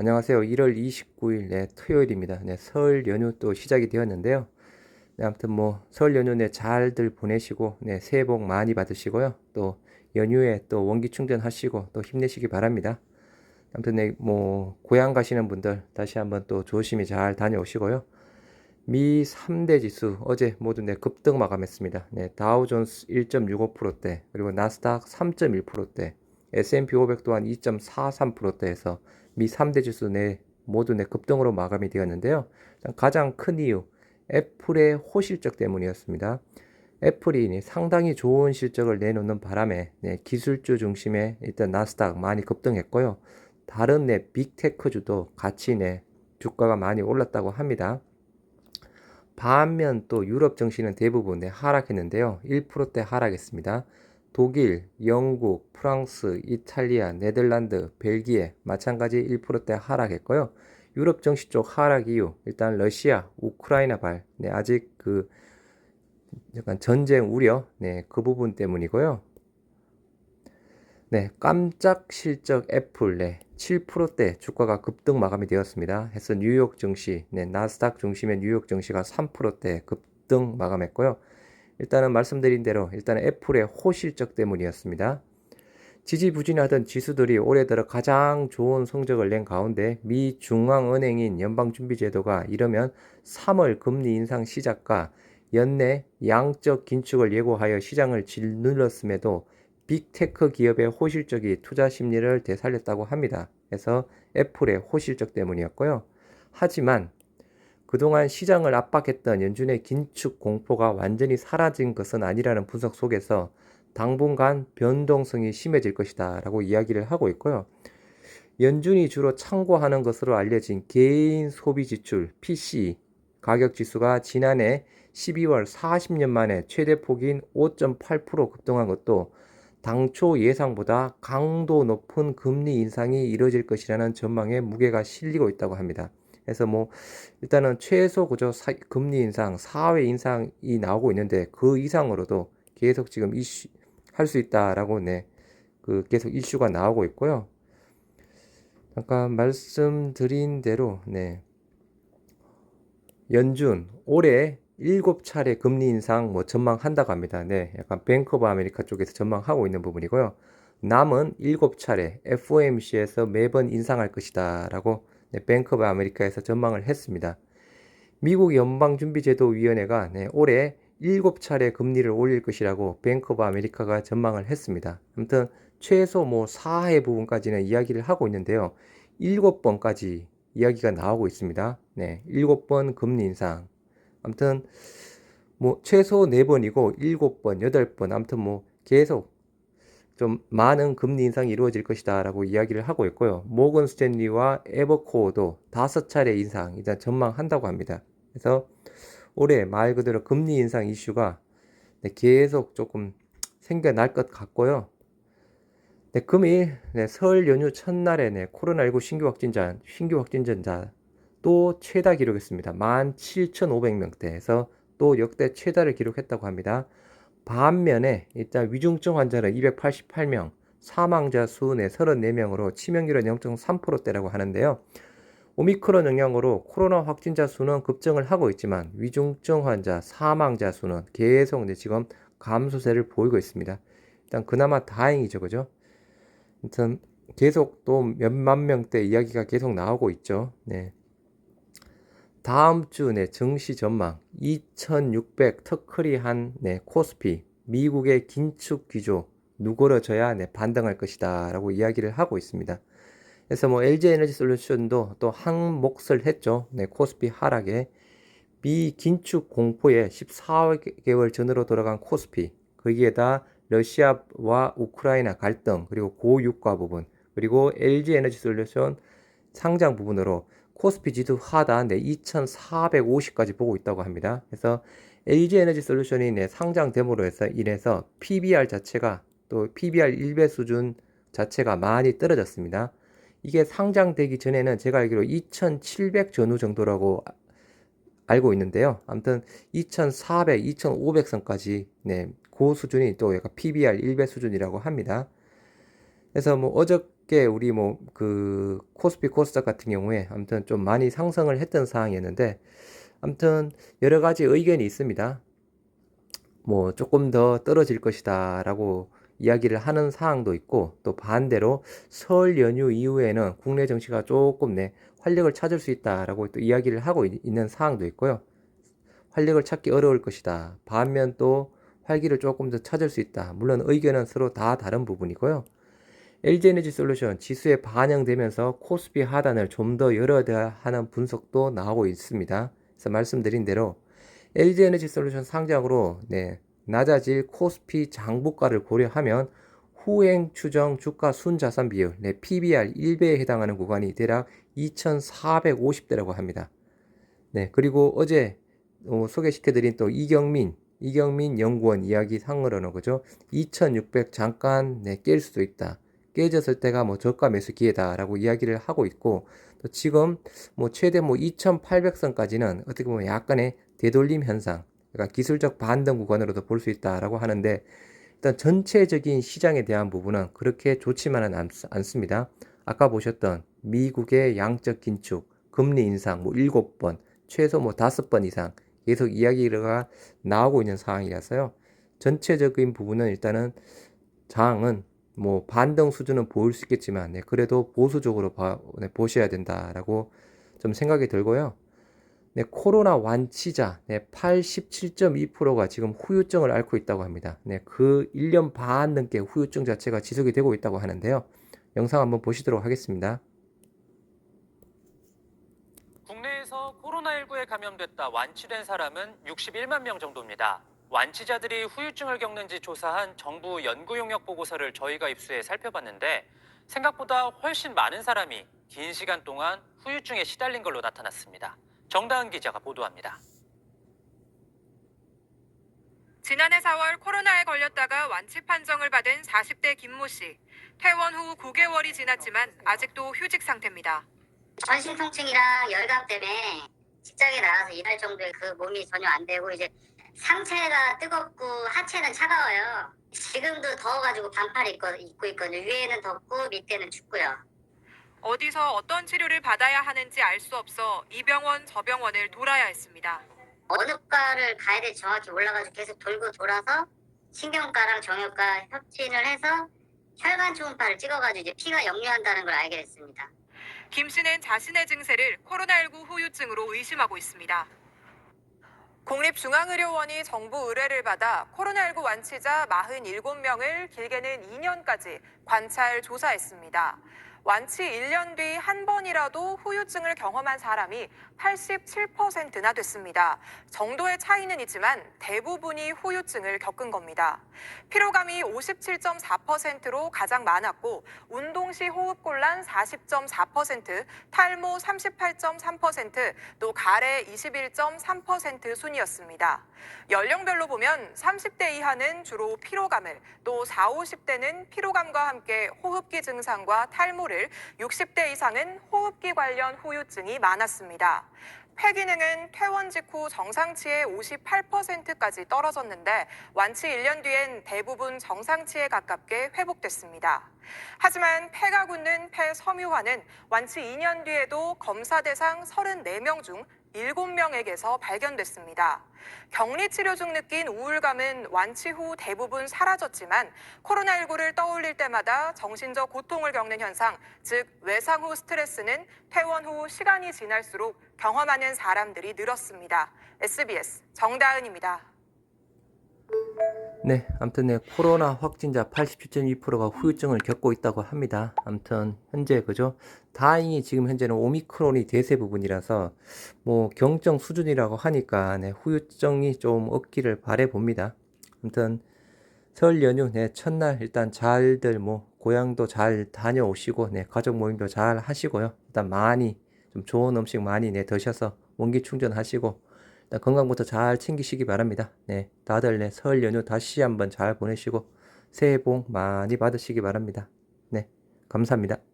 안녕하세요. 1월 29일 네, 토요일입니다. 네, 설 연휴 또 시작이 되었는데요. 네, 아무튼 뭐 설 연휴 네, 잘들 보내시고 네, 새해 복 많이 받으시고요. 또 연휴에 또 원기 충전하시고 또 힘내시기 바랍니다. 아무튼 네, 뭐 고향 가시는 분들 다시 한번 또 조심히 잘 다녀오시고요. 미 3대 지수 어제 모두 네, 급등 마감했습니다. 네, 다우존스 1.65%대 그리고 나스닥 3.1%대 S&P 500 또한 2.43%대에서 미 3대 지수 내 모두 내 급등으로 마감이 되었는데요. 가장 큰 이유 애플의 호실적 때문이었습니다. 애플이 상당히 좋은 실적을 내놓는 바람에 네, 기술주 중심의 일단 나스닥 많이 급등했고요. 다른 내 빅테크주도 같이 내 주가가 많이 올랐다고 합니다. 반면 또 유럽 증시는 대부분 네, 하락했는데요. 1%대 하락했습니다. 독일, 영국, 프랑스, 이탈리아, 네덜란드, 벨기에 마찬가지 1%대 하락했고요. 유럽 정시 쪽 하락 이유 일단 러시아, 우크라이나 발 네, 아직 그 약간 전쟁 우려 네, 그 부분 때문이고요. 네, 깜짝 실적 애플 네, 7%대 주가가 급등 마감이 되었습니다. 해서 뉴욕 증시, 네, 나스닥 중심의 뉴욕 증시가 3%대 급등 마감했고요. 일단은 말씀드린 대로 일단 애플의 호실적 때문이었습니다. 지지부진하던 지수들이 올해 들어 가장 좋은 성적을 낸 가운데 미 중앙은행인 연방준비제도가 이러면 3월 금리 인상 시작과 연내 양적 긴축을 예고하여 시장을 짓눌렀음에도 빅테크 기업의 호실적이 투자 심리를 되살렸다고 합니다. 그래서 애플의 호실적 때문이었고요. 하지만 그동안 시장을 압박했던 연준의 긴축 공포가 완전히 사라진 것은 아니라는 분석 속에서 당분간 변동성이 심해질 것이다 라고 이야기를 하고 있고요. 연준이 주로 참고하는 것으로 알려진 개인 소비 지출 PC 가격 지수가 지난해 12월 40년 만에 최대 폭인 5.8% 급등한 것도 당초 예상보다 강도 높은 금리 인상이 이뤄질 것이라는 전망에 무게가 실리고 있다고 합니다. 그래서 뭐 일단은 최소 구조 사, 금리 인상, 사회 인상이 나오고 있는데 그 이상으로도 계속 지금 이슈 할 수 있다라고 네. 그 계속 이슈가 나오고 있고요. 잠깐 말씀드린 대로 네. 연준 올해 일곱 차례 금리 인상 뭐 전망한다고 합니다. 네. 약간 뱅크 오브 아메리카 쪽에서 전망하고 있는 부분이고요. 남은 일곱 차례 FOMC에서 매번 인상할 것이다라고 네, 뱅크 오브 아메리카에서 전망을 했습니다. 미국 연방준비제도위원회가 네, 올해 7차례 금리를 올릴 것이라고 뱅크 오브 아메리카가 전망을 했습니다. 아무튼 최소 뭐 4회 부분까지는 이야기를 하고 있는데요. 7번까지 이야기가 나오고 있습니다. 네, 7번 금리 인상. 아무튼 뭐 최소 4번이고 7번, 8번 아무튼 뭐 계속 좀 많은 금리 인상이 이루어질 것이다 라고 이야기를 하고 있고요. 모건 스탠리와 에버코어도 다섯 차례 인상 일단 전망한다고 합니다. 그래서 올해 말 그대로 금리 인상 이슈가 네, 계속 조금 생겨날 것 같고요. 네, 금일 네, 설 연휴 첫날에 네, 코로나19 신규 확진자 신규 확진자 또 최다 기록했습니다. 17,500명대에서 또 역대 최다를 기록했다고 합니다. 반면에 일단 위중증 환자는 288명, 사망자 수는 34명으로 치명률은 0.3%대라고 하는데요. 오미크론 영향으로 코로나 확진자 수는 급증을 하고 있지만 위중증 환자, 사망자 수는 계속 지금 감소세를 보이고 있습니다. 일단 그나마 다행이죠, 그죠? 아무튼 계속 또 몇만 명대 이야기가 계속 나오고 있죠. 네. 다음 주 네, 증시 전망 2600 터크리한 네, 코스피 미국의 긴축 기조 누그러져야 네, 반등할 것이다 라고 이야기를 하고 있습니다. 그래서 뭐 LG 에너지 솔루션도 또 항목을 했죠. 네, 코스피 하락에 미 긴축 공포에 14개월 전으로 돌아간 코스피 거기에다 러시아와 우크라이나 갈등 그리고 고유가 부분 그리고 LG 에너지 솔루션 상장 부분으로 코스피 지수 하단 네, 2,450까지 보고 있다고 합니다. 그래서 LG 에너지 솔루션이 네, 상장됨으로 해서 인해서 PBR 자체가 또 PBR 1배 수준 자체가 많이 떨어졌습니다. 이게 상장되기 전에는 제가 알기로 2,700 전후 정도라고 알고 있는데요. 아무튼 2,400, 2,500선까지 네, 그 수준이 또 약간 PBR 1배 수준이라고 합니다. 그래서 뭐 어저 그저께 우리 뭐 그 코스피 코스닥 같은 경우에 아무튼 좀 많이 상승을 했던 상황이었는데 아무튼 여러 가지 의견이 있습니다. 뭐 조금 더 떨어질 것이다라고 이야기를 하는 사항도 있고 또 반대로 설 연휴 이후에는 국내 정치가 조금 내 활력을 찾을 수 있다라고 또 이야기를 하고 있- 있는 사항도 있고요. 활력을 찾기 어려울 것이다. 반면 또 활기를 조금 더 찾을 수 있다. 물론 의견은 서로 다 다른 부분이고요. LG에너지 솔루션 지수에 반영되면서 코스피 하단을 좀 더 열어야 하는 분석도 나오고 있습니다. 그래서 말씀드린 대로 LG에너지 솔루션 상장으로 네, 낮아질 코스피 장부가를 고려하면 후행 추정 주가 순자산 비율 네, PBR 1배에 해당하는 구간이 대략 2,450대라고 합니다. 네, 그리고 어제 어, 소개시켜드린 또 이경민 이경민 연구원 이야기 상으로는 그죠? 2,600 잠깐 네, 깰 수도 있다. 깨졌을 때가 뭐 저가 매수 기회다라고 이야기를 하고 있고 또 지금 뭐 최대 뭐 2,800선까지는 어떻게 보면 약간의 되돌림 현상, 그러니까 기술적 반등 구간으로도 볼 수 있다라고 하는데 일단 전체적인 시장에 대한 부분은 그렇게 좋지만은 않, 않습니다. 아까 보셨던 미국의 양적 긴축, 금리 인상 뭐 7번, 최소 뭐 5번 이상 계속 이야기가 나오고 있는 상황이라서요. 전체적인 부분은 일단은 장은 뭐 반등 수준은 보일 수 있겠지만 네, 그래도 보수적으로 봐, 네, 보셔야 된다라고 좀 생각이 들고요. 네, 코로나 완치자 네, 87.2%가 지금 후유증을 앓고 있다고 합니다. 네, 그 1년 반 넘게 후유증 자체가 지속이 되고 있다고 하는데요. 영상 한번 보시도록 하겠습니다. 국내에서 코로나19에 감염됐다 완치된 사람은 61만 명 정도입니다. 완치자들이 후유증을 겪는지 조사한 정부 연구 용역 보고서를 저희가 입수해 살펴봤는데 생각보다 훨씬 많은 사람이 긴 시간 동안 후유증에 시달린 걸로 나타났습니다. 정다은 기자가 보도합니다. 지난해 4월 코로나에 걸렸다가 완치 판정을 받은 40대 김모 씨. 퇴원 후 9개월이 지났지만 아직도 휴직 상태입니다. 전신 통증이랑 열감 때문에 직장에 나가서 일할 정도의 그 몸이 전혀 안 되고 이제 상체가 뜨겁고 하체는 차가워요. 지금도 더워가지고 반팔 입고, 입고 있거든요. 위에는 덥고 밑에는 춥고요. 어디서 어떤 치료를 받아야 하는지 알 수 없어 이 병원 저 병원을 돌아야 했습니다. 어느 과를 가야 될지 정확히 몰라가지고 계속 돌고 돌아서 신경과랑 정형과 협진을 해서 혈관 초음파를 찍어가지고 이제 피가 역류한다는 걸 알게 됐습니다. 김 씨는 자신의 증세를 코로나19 후유증으로 의심하고 있습니다. 국립중앙의료원이 정부 의뢰를 받아 코로나19 완치자 47명을 길게는 2년까지 관찰 조사했습니다. 완치 1년 뒤 한 번이라도 후유증을 경험한 사람이 87%나 됐습니다. 정도의 차이는 있지만 대부분이 후유증을 겪은 겁니다. 피로감이 57.4%로 가장 많았고 운동 시 호흡곤란 40.4%, 탈모 38.3%, 또 가래 21.3% 순이었습니다. 연령별로 보면 30대 이하는 주로 피로감을, 또 4, 50대는 피로감과 함께 호흡기 증상과 탈모 를, 60대 이상은 호흡기 관련 후유증이 많았습니다. 폐 기능은 퇴원 직후 정상치의 58%까지 떨어졌는데 완치 1년 뒤엔 대부분 정상치에 가깝게 회복됐습니다. 하지만 폐가 굳는 폐 섬유화는 완치 2년 뒤에도 검사 대상 34명 중 7명에게서 발견됐습니다. 격리 치료 중 느낀 우울감은 완치 후 대부분 사라졌지만 코로나19를 떠올릴 때마다 정신적 고통을 겪는 현상, 즉 외상 후 스트레스는 퇴원 후 시간이 지날수록 경험하는 사람들이 늘었습니다. SBS 정다은입니다. 네, 아무튼 네, 코로나 확진자 87.2%가 후유증을 겪고 있다고 합니다. 아무튼 현재 그죠? 다행히 지금 현재는 오미크론이 대세 부분이라서 뭐 경증 수준이라고 하니까 네, 후유증이 좀 없기를 바래 봅니다. 아무튼 설 연휴 네, 첫날 일단 잘들 뭐 고향도 잘 다녀오시고 네, 가족 모임도 잘 하시고요. 일단 많이 좀 좋은 음식 많이 네, 드셔서 원기 충전하시고 건강부터 잘 챙기시기 바랍니다. 네, 다들 네, 설 연휴 다시 한번 잘 보내시고 새해 복 많이 받으시기 바랍니다. 네, 감사합니다.